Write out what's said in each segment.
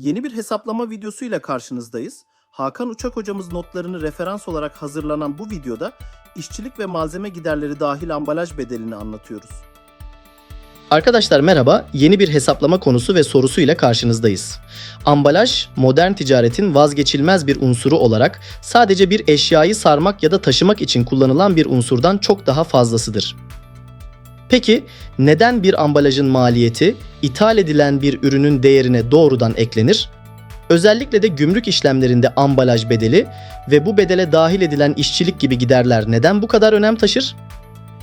Yeni bir hesaplama videosuyla karşınızdayız. Hakan Uçak hocamız notlarını referans olarak hazırlanan bu videoda işçilik ve malzeme giderleri dahil ambalaj bedelini anlatıyoruz. Arkadaşlar merhaba. Yeni bir hesaplama konusu ve sorusuyla karşınızdayız. Ambalaj, modern ticaretin vazgeçilmez bir unsuru olarak sadece bir eşyayı sarmak ya da taşımak için kullanılan bir unsurdan çok daha fazlasıdır. Peki neden bir ambalajın maliyeti ithal edilen bir ürünün değerine doğrudan eklenir? Özellikle de gümrük işlemlerinde ambalaj bedeli ve bu bedele dahil edilen işçilik gibi giderler neden bu kadar önem taşır?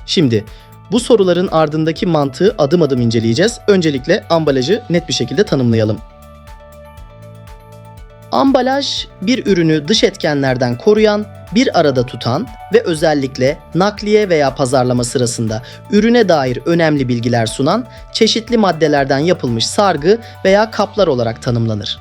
Şimdi bu soruların ardındaki mantığı adım adım inceleyeceğiz. Öncelikle ambalajı net bir şekilde tanımlayalım. Ambalaj bir ürünü dış etkenlerden koruyan, bir arada tutan ve özellikle nakliye veya pazarlama sırasında ürüne dair önemli bilgiler sunan çeşitli maddelerden yapılmış sargı veya kaplar olarak tanımlanır.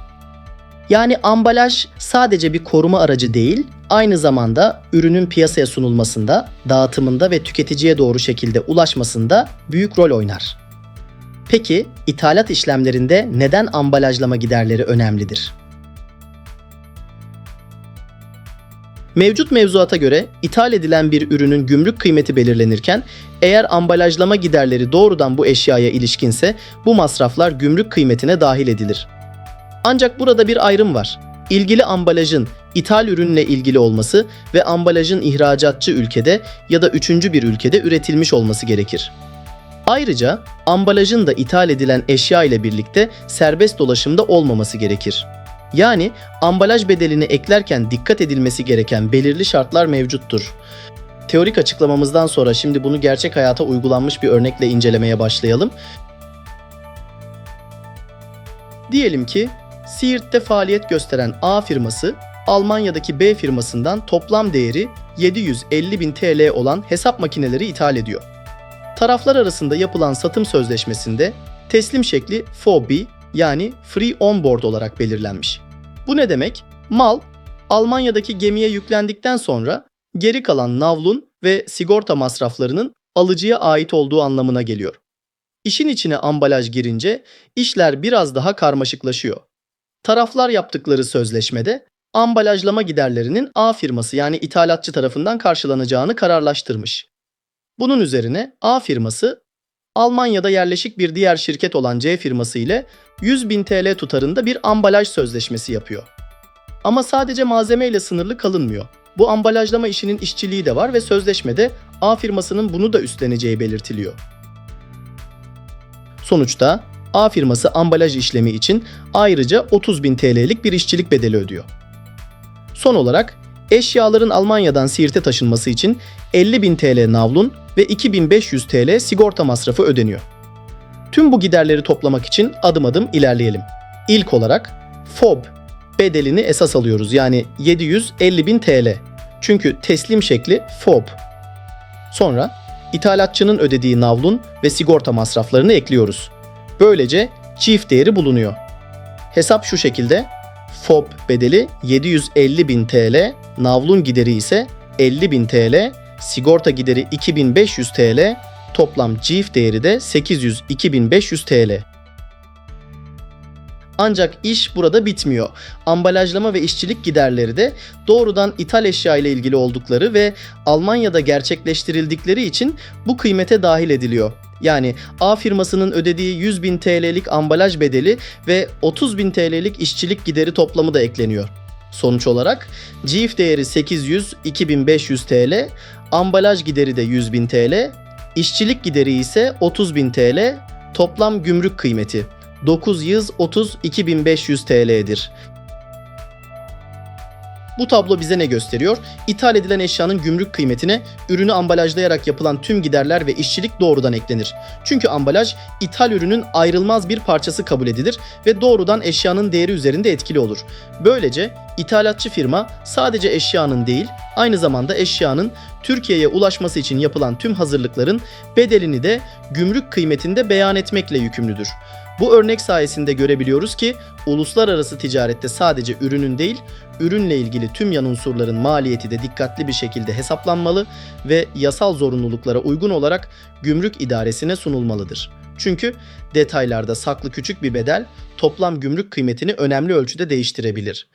Yani ambalaj sadece bir koruma aracı değil, aynı zamanda ürünün piyasaya sunulmasında, dağıtımında ve tüketiciye doğru şekilde ulaşmasında büyük rol oynar. Peki ithalat işlemlerinde neden ambalajlama giderleri önemlidir? Mevcut mevzuata göre ithal edilen bir ürünün gümrük kıymeti belirlenirken eğer ambalajlama giderleri doğrudan bu eşyaya ilişkinse bu masraflar gümrük kıymetine dahil edilir. Ancak burada bir ayrım var. İlgili ambalajın ithal ürünle ilgili olması ve ambalajın ihracatçı ülkede ya da üçüncü bir ülkede üretilmiş olması gerekir. Ayrıca ambalajın da ithal edilen eşya ile birlikte serbest dolaşımda olmaması gerekir. Yani ambalaj bedelini eklerken dikkat edilmesi gereken belirli şartlar mevcuttur. Teorik açıklamamızdan sonra şimdi bunu gerçek hayata uygulanmış bir örnekle incelemeye başlayalım. Diyelim ki Siirt'te faaliyet gösteren A firması Almanya'daki B firmasından toplam değeri 750 bin TL olan hesap makineleri ithal ediyor. Taraflar arasında yapılan satım sözleşmesinde teslim şekli FOB yani Free On Board olarak belirlenmiş. Bu ne demek? Mal Almanya'daki gemiye yüklendikten sonra geri kalan navlun ve sigorta masraflarının alıcıya ait olduğu anlamına geliyor. İşin içine ambalaj girince işler biraz daha karmaşıklaşıyor. Taraflar yaptıkları sözleşmede ambalajlama giderlerinin A firması yani ithalatçı tarafından karşılanacağını kararlaştırmış. Bunun üzerine A firması Almanya'da yerleşik bir diğer şirket olan C firması ile 100 bin TL tutarında bir ambalaj sözleşmesi yapıyor. Ama sadece malzeme ile sınırlı kalınmıyor. Bu ambalajlama işinin işçiliği de var ve sözleşmede A firmasının bunu da üstleneceği belirtiliyor. Sonuçta A firması ambalaj işlemi için ayrıca 30 bin TL'lik bir işçilik bedeli ödüyor. Son olarak eşyaların Almanya'dan Siirt'e taşınması için 50 bin TL navlun ve 2500 TL sigorta masrafı ödeniyor. Tüm bu giderleri toplamak için adım adım ilerleyelim. İlk olarak FOB bedelini esas alıyoruz yani 750 bin TL. Çünkü teslim şekli FOB. Sonra ithalatçının ödediği navlun ve sigorta masraflarını ekliyoruz. Böylece çift değeri bulunuyor. Hesap şu şekilde. FOB bedeli 750 bin TL, navlun gideri ise 50 bin TL, sigorta gideri 2500 TL, toplam çift değeri de 800-2500 TL. Ancak iş burada bitmiyor. Ambalajlama ve işçilik giderleri de doğrudan ithal eşya ile ilgili oldukları ve Almanya'da gerçekleştirildikleri için bu kıymete dahil ediliyor. Yani A firmasının ödediği 100 bin TL'lik ambalaj bedeli ve 30 bin TL'lik işçilik gideri toplamı da ekleniyor. Sonuç olarak CIF değeri 800-2500 TL, ambalaj gideri de 100 bin TL, işçilik gideri ise 30 bin TL, toplam gümrük kıymeti 930-2500 TL'dir. Bu tablo bize ne gösteriyor? İthal edilen eşyanın gümrük kıymetine ürünü ambalajlayarak yapılan tüm giderler ve işçilik doğrudan eklenir. Çünkü ambalaj ithal ürünün ayrılmaz bir parçası kabul edilir ve doğrudan eşyanın değeri üzerinde etkili olur. Böylece ithalatçı firma sadece eşyanın değil, aynı zamanda eşyanın Türkiye'ye ulaşması için yapılan tüm hazırlıkların bedelini de gümrük kıymetinde beyan etmekle yükümlüdür. Bu örnek sayesinde görebiliyoruz ki uluslararası ticarette sadece ürünün değil, ürünle ilgili tüm yan unsurların maliyeti de dikkatli bir şekilde hesaplanmalı ve yasal zorunluluklara uygun olarak gümrük idaresine sunulmalıdır. Çünkü detaylarda saklı küçük bir bedel toplam gümrük kıymetini önemli ölçüde değiştirebilir.